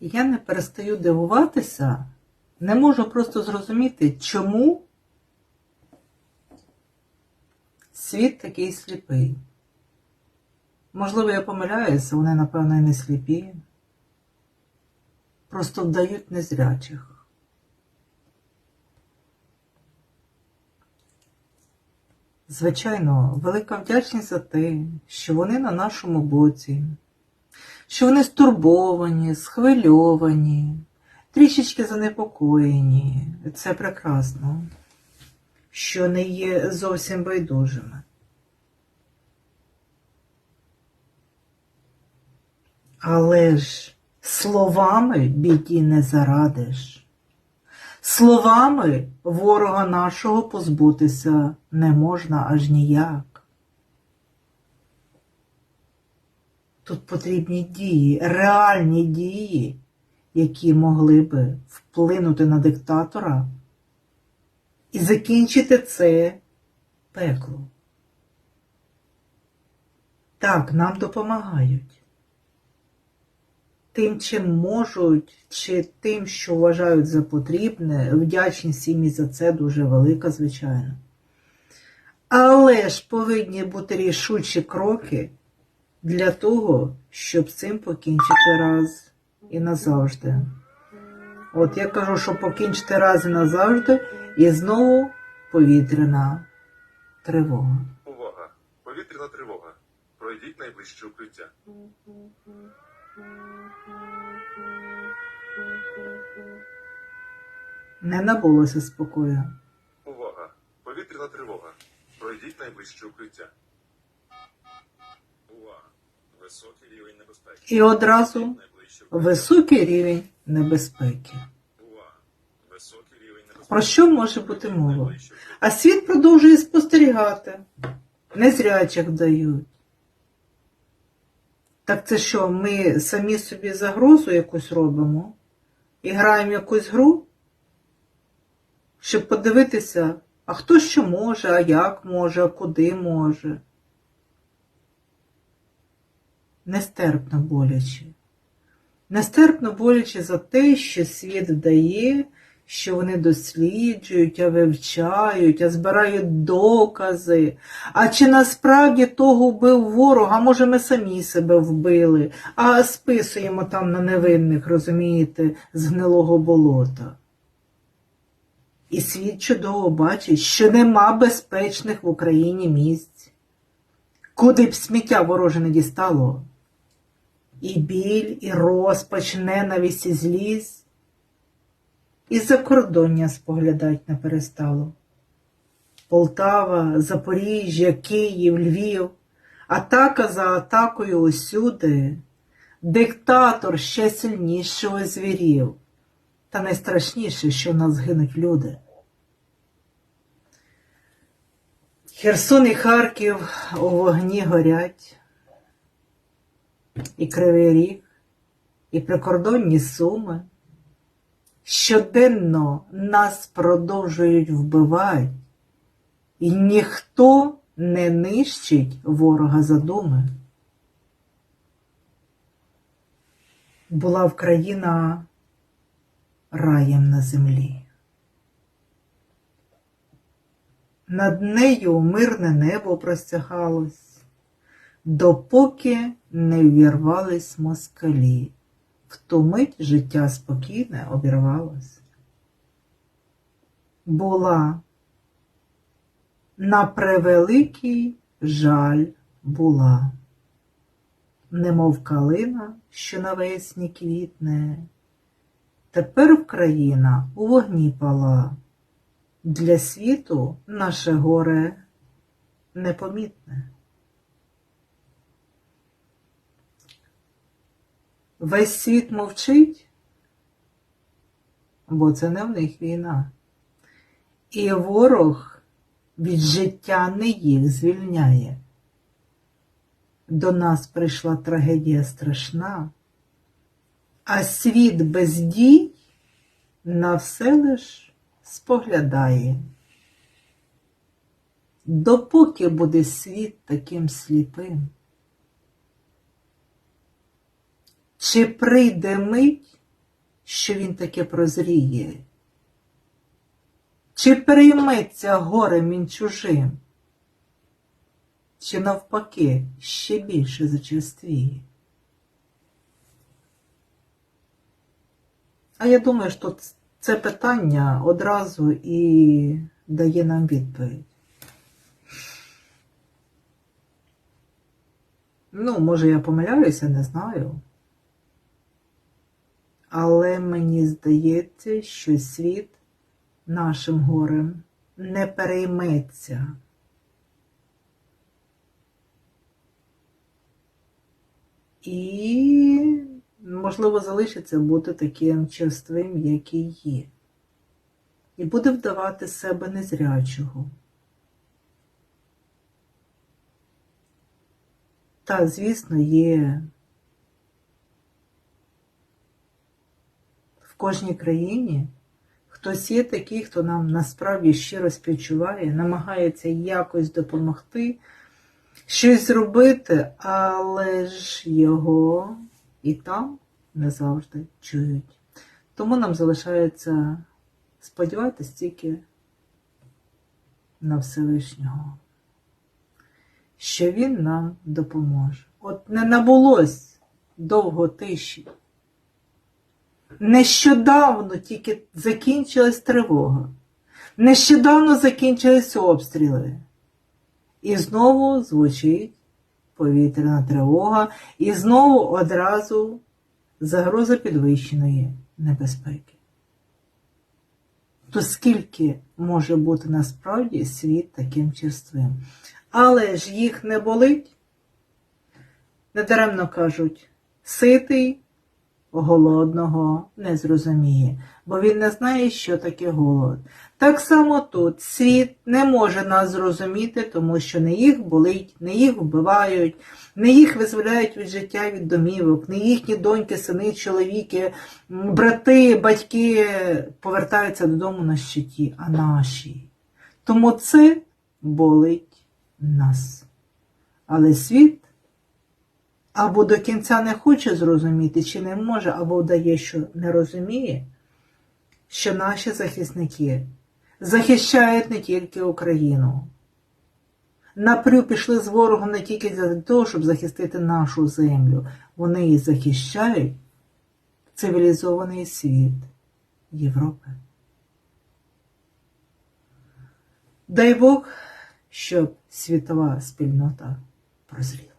Я не перестаю дивуватися, не можу просто зрозуміти, чому світ такий сліпий. Можливо, я помиляюся, вони, напевно, і не сліпі. Просто вдають незрячих. Звичайно, велика вдячність за те, що вони на нашому боці, що вони стурбовані, схвильовані, трішечки занепокоєні. Це прекрасно, що не є зовсім байдужими. Але ж словами біді не зарадиш. Словами ворога нашого позбутися не можна аж ніяк. Тут потрібні дії, реальні дії, які могли би вплинути на диктатора і закінчити це пекло. Так, нам допомагають тим, чим можуть, чи тим, що вважають за потрібне, вдячність їм і за це дуже велика, звичайно. Але ж повинні бути рішучі кроки для того, щоб з цим покінчити раз і назавжди. От я кажу, що покінчити раз і назавжди, і знову повітряна тривога. Увага! Повітряна тривога. Пройдіть найближче укриття. Не набулося спокою. Увага! Повітряна тривога. Пройдіть найближче укриття. Увага! Високий рівень небезпеки. І одразу високий рівень небезпеки. Про що може бути мова? А світ продовжує спостерігати. Незрячих дають. Так це що, ми самі собі загрозу якусь робимо і граємо якусь гру, щоб подивитися, а хто що може, а як може, а куди може. Нестерпно боляче. Нестерпно боляче за те, що світ вдає, що вони досліджують, а вивчають, а збирають докази. А чи насправді того вбив ворог, а може ми самі себе вбили, а списуємо там на невинних, розумієте, з гнилого болота. І світ чудово бачить, що нема безпечних в Україні місць. Куди б сміття вороже не дістало? І біль, і розпач, ненависть, і злість. І закордоння споглядать не перестало. Полтава, Запоріжжя, Київ, Львів, атака за атакою усюди. Диктатор ще сильніше озвірів. Та найстрашніше, що в нас гинуть люди. Херсон і Харків у вогні горять, і Кривий Ріг, і прикордонні суми. Щоденно нас продовжують вбивати, і ніхто не нищить ворога задуми. Була в країна раєм на землі. Над нею мирне небо простягалось, допоки не ввірвались москалі. В ту мить життя спокійне обірвалось. Була на превеликий жаль була, немов калина, що навесні квітне. Тепер Вкраїна у вогні пала, для світу наше горе непомітне. Весь світ мовчить, бо це не в них війна. І ворог від життя не їх звільняє. До нас прийшла трагедія страшна, а світ без дій на все лиш споглядає. Допоки буде світ таким сліпим, чи прийде мить, що він таке прозріє? Чи перейметься горем він чужим? Чи навпаки ще більше зачерствіє? А я думаю, що це питання одразу і дає нам відповідь. Ну, може, я помиляюся, не знаю. Але мені здається, що світ нашим горем не перейметься. І, можливо, залишиться бути таким черствим, який є. І буде вдавати себе незрячого. Та, звісно, є кожній країні хтось є такий, хто нам насправді щиро співчуває, намагається якось допомогти, щось зробити, але ж його і там не завжди чують. Тому нам залишається сподіватися тільки на Всевишнього що він нам допоможе. От не набулось довго тиші. Нещодавно тільки закінчилась тривога. Нещодавно закінчились обстріли. І знову звучить повітряна тривога, і знову одразу загроза підвищеної небезпеки. То скільки може бути насправді світ таким черствим? Але ж їх не болить. Недаремно кажуть, ситий голодного не зрозуміє, бо він не знає, що таке голод. Так само тут світ не може нас зрозуміти, тому що не їх болить, не їх вбивають, не їх визволяють від життя від домівок, не їхні доньки, сини, чоловіки, брати, батьки повертаються додому на щиті, а наші. Тому це болить нас. Але світ або до кінця не хоче зрозуміти, чи не може, або вдає, що не розуміє, що наші захисники захищають не тільки Україну. Напрю пішли з ворогом не тільки для того, щоб захистити нашу землю. Вони і захищають цивілізований світ Європи. Дай Бог, щоб світова спільнота прозріла.